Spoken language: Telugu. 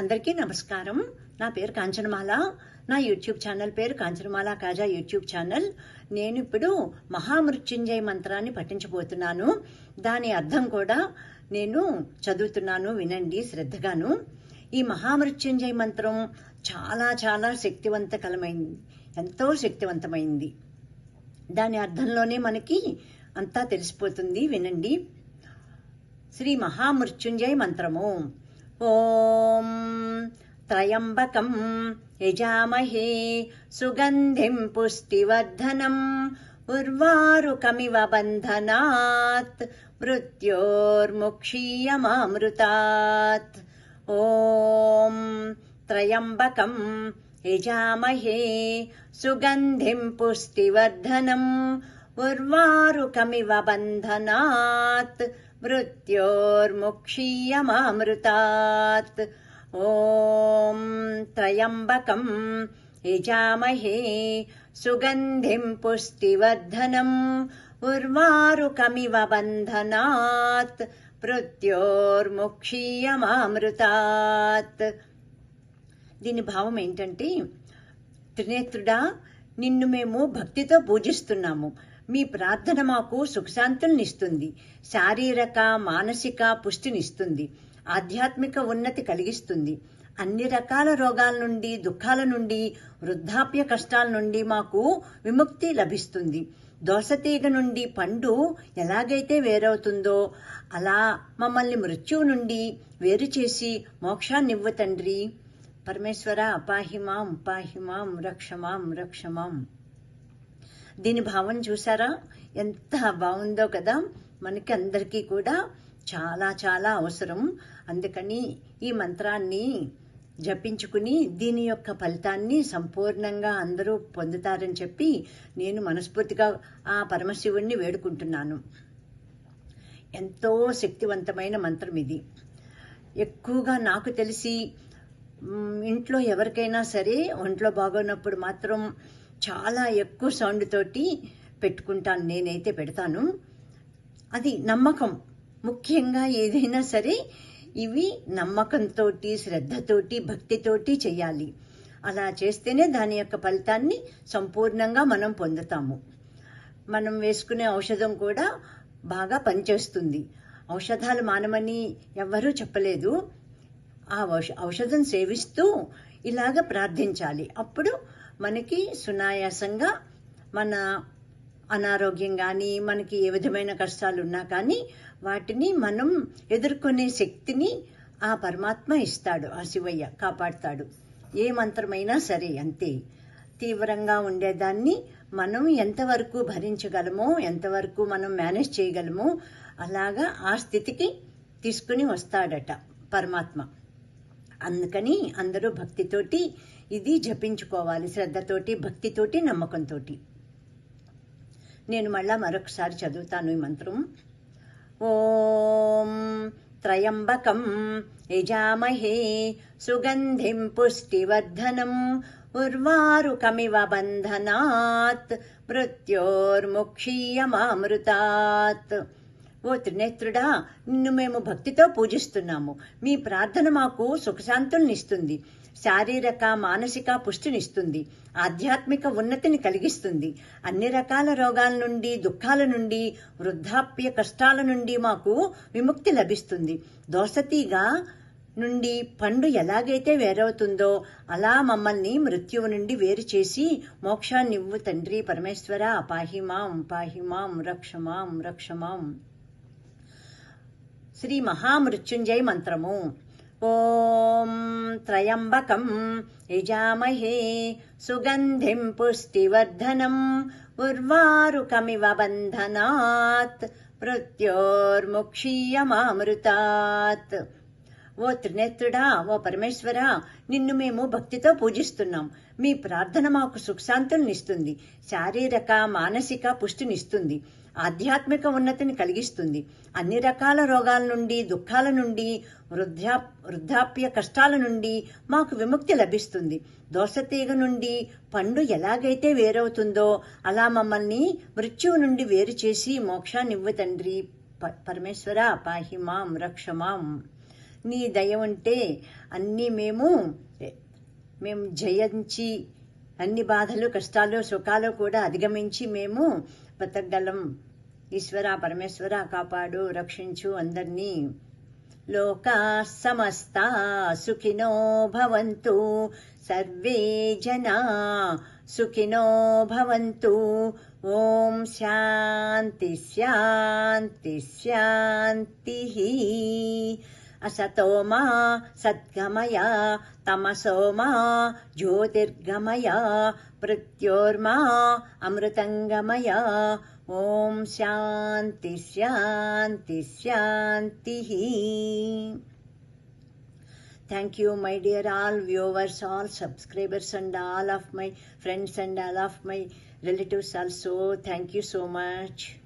అందరికీ నమస్కారం. నా పేరు కాంచనమాల. నా యూట్యూబ్ ఛానల్ పేరు కాంచనమాల కాజా యూట్యూబ్ ఛానల్. నేను ఇప్పుడు మహామృత్యుంజయ మంత్రాన్ని పఠించబోతున్నాను. దాని అర్థం కూడా నేను చదువుతున్నాను వినండి శ్రద్ధగాను. ఈ మహామృత్యుంజయ మంత్రం చాలా చాలా శక్తివంతకలమైంది. ఎంతో శక్తివంతమైంది. దాని అర్థంలోనే మనకి అంతా తెలిసిపోతుంది. వినండి. శ్రీ మహామృత్యుంజయ మంత్రము. ॐ त्रयम्बकम् यजामहे सुगन्धिम् पुष्टिवर्धनम् उर्वारुकमिव बन्धनात् मृत्योर्मुक्षीयमामृतात् ॐ त्रयम्बकम् यजामहे सुगन्धिम् पुष्टिवर्धनम् ఉర్వారుకమివ బంధనాత్ మృత్యోర్ముక్షీయమామృతాత్ ఓం త్రయంబకం యజామహే సుగంధిం పుష్టివర్ధనం ఉర్వారుకమివ బంధనాత్ మృత్యోర్ముక్షీయమామృతాత్ దీని భావం ఏంటంటే త్రినేత్రుడా నిన్ను మేము భక్తితో పూజిస్తున్నాము మీ ప్రార్థన మాకు సుఖశాంతుల్నిస్తుంది. శారీరక మానసిక పుష్టినిస్తుంది. ఆధ్యాత్మిక ఉన్నతి కలిగిస్తుంది. అన్ని రకాల రోగాల నుండి దుఃఖాల నుండి వృద్ధాప్య కష్టాల నుండి మాకు విముక్తి లభిస్తుంది. దోసతీగ నుండి పండు ఎలాగైతే వేరవుతుందో అలా మమ్మల్ని మృత్యువు నుండి వేరు చేసి మోక్షాన్నివ్వు తండ్రి. పరమేశ్వర అపాహిమాం పాహిమాం రక్షమాం రక్షమాం. దీని భావం చూసారా ఎంత బాగుందో కదా? మనకి అందరికీ కూడా చాలా చాలా అవసరం. అందుకని ఈ మంత్రాన్ని జపించుకుని దీని యొక్క ఫలితాన్ని సంపూర్ణంగా అందరూ పొందుతారని చెప్పి నేను మనస్ఫూర్తిగా ఆ పరమశివుణ్ణి వేడుకుంటున్నాను. ఎంతో శక్తివంతమైన మంత్రం ఇది. ఎక్కువగా నాకు తెలిసి ఇంట్లో ఎవరికైనా సరే ఒంట్లో బాగోనప్పుడు మాత్రం చాలా ఎక్కువ సౌండ్ తోటి పెట్టుకుంటాను నేనైతే పెడతాను. అది నమ్మకం. ముఖ్యంగా ఏదైనా సరే ఇవి నమ్మకంతో శ్రద్ధతోటి భక్తితోటి చేయాలి అలా చేస్తేనే దాని యొక్క ఫలితాన్ని సంపూర్ణంగా మనం పొందుతాము. మనం వేసుకునే ఔషధం కూడా బాగా పనిచేస్తుంది. ఔషధాలు మానమని ఎవ్వరూ చెప్పలేదు. ఆ ఔషధం సేవిస్తూ ఇలాగ ప్రార్థించాలి. అప్పుడు మనకి సునాయాసంగా మన అనారోగ్యం కానీ మనకి ఏ విధమైన కష్టాలు ఉన్నా కానీ వాటిని మనం ఎదుర్కొనే శక్తిని ఆ పరమాత్మ ఇస్తాడు ఆ శివయ్య కాపాడుతాడు. ఏ మంత్రమైనా సరే అంతే. తీవ్రంగా ఉండేదాన్ని మనం ఎంతవరకు భరించగలమో ఎంతవరకు మనం మేనేజ్ చేయగలమో అలాగా ఆ స్థితికి తీసుకుని వస్తాడట పరమాత్మ. అందుకని అందరూ భక్తితోటి ఇది జపించుకోవాలి శ్రద్ధతోటి భక్తితోటి నమ్మకంతో నేను మళ్ళా మరొకసారి చదువుతాను ఈ మంత్రం ఓం త్రయంబకం యజామహే సుగంధిం పుష్టివర్ధనం ఉర్వారుకమివ బంధనాత్ మృత్యోర్ముక్షీయమామృతాత్ ఓ త్రినేత్రుడా నిన్ను మేము భక్తితో పూజిస్తున్నాము. మీ ప్రార్థన మాకు సుఖశాంతుల్నిస్తుంది. శారీరక మానసిక పుష్టినిస్తుంది. ఆధ్యాత్మిక ఉన్నతిని కలిగిస్తుంది. అన్ని రకాల రోగాల నుండి దుఃఖాల నుండి వృద్ధాప్య కష్టాల నుండి మాకు విముక్తి లభిస్తుంది. దోసతీగా నుండి పండు ఎలాగైతే వేరవుతుందో అలా మమ్మల్ని మృత్యువు నుండి వేరు చేసి మోక్షాన్నివ్వు తండ్రి పరమేశ్వర. పాహిమాం పాహిమాం రక్షమాం రక్షమాం. శ్రీ మహామృత్యుంజయ మంత్రము ఓం త్రయంబకం యజామహే సుగంధిం పుష్టివర్ధనం ఉర్వారుకమివ బంధనాత్ మృత్యోర్ముక్షీయమామృతాత్ ఓ త్రినేత్రుడా ఓ పరమేశ్వర నిన్ను మేము భక్తితో పూజిస్తున్నాం. మీ ప్రార్థన మాకు సుఖశాంతులనిస్తుంది. శారీరక మానసిక పుష్టినిస్తుంది. ఆధ్యాత్మిక ఉన్నతిని కలిగిస్తుంది. అన్ని రకాల రోగాల నుండి దుఃఖాల నుండి వృద్ధా వృద్ధాప్య కష్టాల నుండి మాకు విముక్తి లభిస్తుంది. దోసతీగ నుండి పండు ఎలాగైతే వేరవుతుందో అలా మమ్మల్ని మృత్యువు నుండి వేరు చేసి మోక్షాన్నివ్వు తండ్రి. పరమేశ్వర పాహిమాం రక్షమాం. నీ దయ ఉంటే అన్నీ మేము మేము జయించి అన్ని బాధలు కష్టాలు సుఖాలు కూడా అధిగమించి మేము బతకగలం ఈశ్వర పరమేశ్వర కాపాడు రక్షించు అందరినీ. లోకా సమస్తా సుఖినో భవంతు. సర్వే జనా సుఖినో భవంతు. ఓం శాంతి శాంతి శాంతి. असतो मा सद्गमया तमसो मा ज्योतिर्गमया मृत्योर्मा अमृतङ्गमया ॐ शान्ति शान्ति thank you my dear all viewers all subscribers and all of my friends and all of my relatives also. Thank you so much.